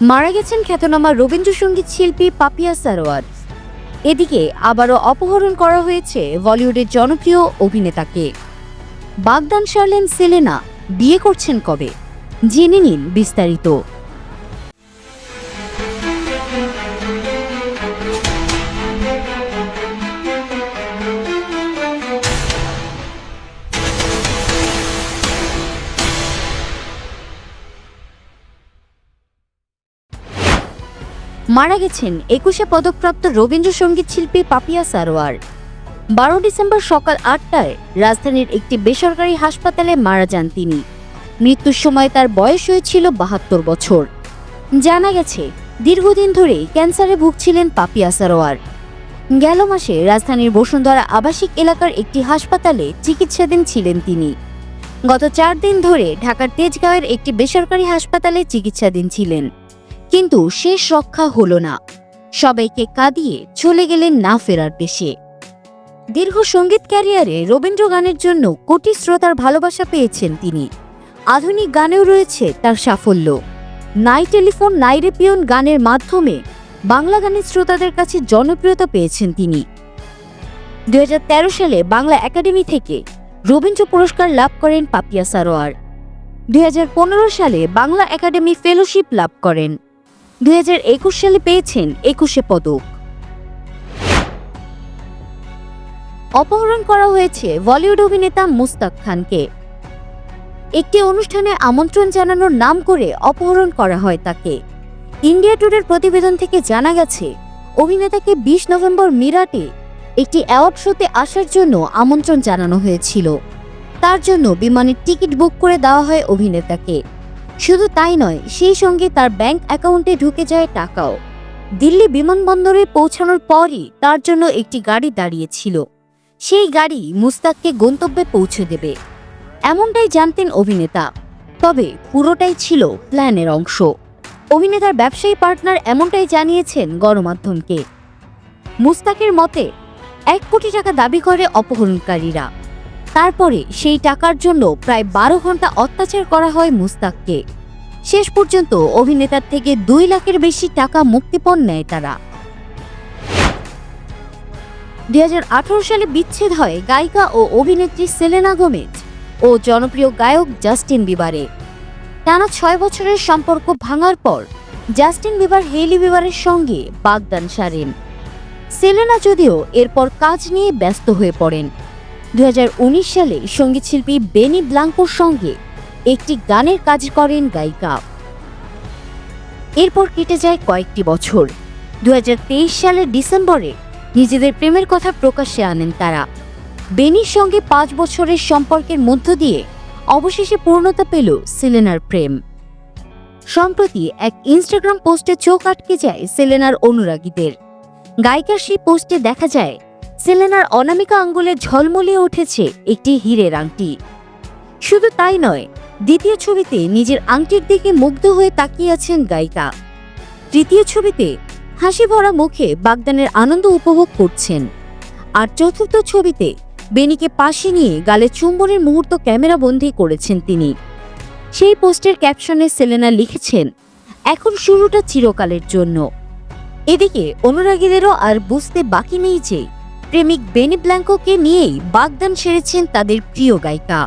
মারা গেছেন খ্যাতনামা রবীন্দ্রসঙ্গীত শিল্পী পাপিয়া সারোয়ার। এদিকে আবারও অপহরণ করা হয়েছে বলিউডের জনপ্রিয় অভিনেতাকে। বাগদান সারলেন সেলেনা, বিয়ে করছেন কবে? জেনে নিন বিস্তারিত। মারা গেছেন একুশে পদকপ্রাপ্ত রবীন্দ্রসঙ্গীত শিল্পী পাপিয়া সারোয়ার। বারো ডিসেম্বর সকাল আটটায় রাজধানীর একটি বেসরকারি হাসপাতালে মারা যান তিনি। মৃত্যুর সময় তার বয়স হয়েছিল বাহাত্তর বছর। জানা গেছে, দীর্ঘদিন ধরে ক্যান্সারে ভুগছিলেন পাপিয়া সারোয়ার। গেল মাসে রাজধানীর বসুন্ধরা আবাসিক এলাকার একটি হাসপাতালে চিকিৎসাধীন ছিলেন তিনি। গত চার দিন ধরে ঢাকার তেজগাঁওয়ের একটি বেসরকারি হাসপাতালে চিকিৎসাধীন ছিলেন। কিন্তু শেষ রক্ষা হলো না। সবাইকে কাঁদিয়ে চলে গেলেন না ফেরার দেশে দীর্ঘ সংগীত ক্যারিয়ারে রবীন্দ্র গানের জন্য কোটি শ্রোতার ভালোবাসা পেয়েছেন তিনি। আধুনিক গানেও রয়েছে তার সাফল্য। নাই টেলিফোন নাই রেপিয়ন গানের মাধ্যমে বাংলা গানের শ্রোতাদের কাছে জনপ্রিয়তা পেয়েছেন তিনি। দু হাজার তেরো সালে বাংলা একাডেমি থেকে রবীন্দ্র পুরস্কার লাভ করেন পাপিয়া সারোয়ার। দুই হাজার পনেরো সালে বাংলা একাডেমি ফেলোশিপ লাভ করেন। দুই হাজার একুশ সালে পেয়েছেন একুশে পদক। অপহরণ করা হয়েছে বলিউড অভিনেতা মুস্তাক খানকে। একটি অনুষ্ঠানে আমন্ত্রণ জানানোর নাম করে অপহরণ করা হয় তাকে। ইন্ডিয়া টুডের প্রতিবেদন থেকে জানা গেছে, অভিনেতাকে বিশ নভেম্বর মিরাটে একটি অ্যাওয়ার্ড শোতে আসার জন্য আমন্ত্রণ জানানো হয়েছিল। তার জন্য বিমানের টিকিট বুক করে দেওয়া হয় অভিনেতাকে। শুধু তাই নয়, সেই সঙ্গে তার ব্যাংক অ্যাকাউন্টে ঢুকে যায় টাকাও। দিল্লি বিমানবন্দরে পৌঁছানোর পরই তার জন্য একটি গাড়ি দাঁড়িয়েছিল। সেই গাড়ি মুস্তাককে গন্তব্যে পৌঁছে দেবে। এমনটাই জানতেন অভিনেতা। তবে পুরোটাই ছিল প্ল্যানের অংশ। অভিনেতার ব্যবসায়ী পার্টনার এমনটাই জানিয়েছেন গণমাধ্যমকে। মুস্তাকের মতে, এক কোটি টাকা দাবি করে অপহরণকারীরা। তারপরে সেই টাকার জন্য প্রায় বারো ঘণ্টা অত্যাচার করা হয় মুস্তাককে। শেষ পর্যন্ত অভিনেতার থেকে দুই লাখের বেশি টাকা মুক্তিপণ নেয় তারা। দুই হাজার আঠারো সালে বিচ্ছেদ হয় গায়িকা ও অভিনেত্রী সেলেনা গোমেজ ও জনপ্রিয় গায়ক জাস্টিন বিবারে। টানা ছয় বছরের সম্পর্ক ভাঙার পর জাস্টিন বিবার হেলি বিবারের সঙ্গে বাগদান সারেন। সেলেনা যদিও এরপর কাজ নিয়ে ব্যস্ত হয়ে পড়েন। উনিশ সালে সঙ্গীতশিল্পী বেনি ব্লাঙ্কোর সঙ্গে একটি গানের কাজ করেন গায়িকা। এরপর কেটে যায় কয়েকটি বছর। দু হাজার তেইশ সালের ডিসেম্বরে নিজেদের প্রেমের কথা প্রকাশ্যে আনেন তারা। বেনির সঙ্গে পাঁচ বছরের সম্পর্কের মধ্য দিয়ে অবশেষে পূর্ণতা পেল সেলেনার প্রেম। সম্প্রতি এক ইনস্টাগ্রাম পোস্টে চোখ আটকে যায় সেলেনার অনুরাগীদের। গায়িকার সেই পোস্টে দেখা যায় সেলেনার অনামিকা আঙ্গুলে ঝলমলিয়ে উঠেছে একটি হীরের আংটি। শুধু তাই নয়, দ্বিতীয় ছবিতে নিজের আংটির দিকে মুগ্ধ হয়ে তাকিয়ে আছেন গায়িকা। তৃতীয় ছবিতে হাসি ভরা মুখে বাগদানের আনন্দ উপভোগ করছেন। আর চতুর্থ ছবিতে বেনিকে পাশে নিয়ে গালে চুম্বনের মুহূর্ত ক্যামেরাবন্দি করেছেন তিনি। সেই পোস্টের ক্যাপশনে সেলেনা লিখেছেন, এখন শুরুটা চিরকালের জন্য। এদিকে অনুরাগীদেরও আর বুঝতে বাকি নেই যে প্রেমিক বেনি ব্ল্যাঙ্কোকে নিয়েই বাগদান সেরেছেন তাদের প্রিয় গায়িকা।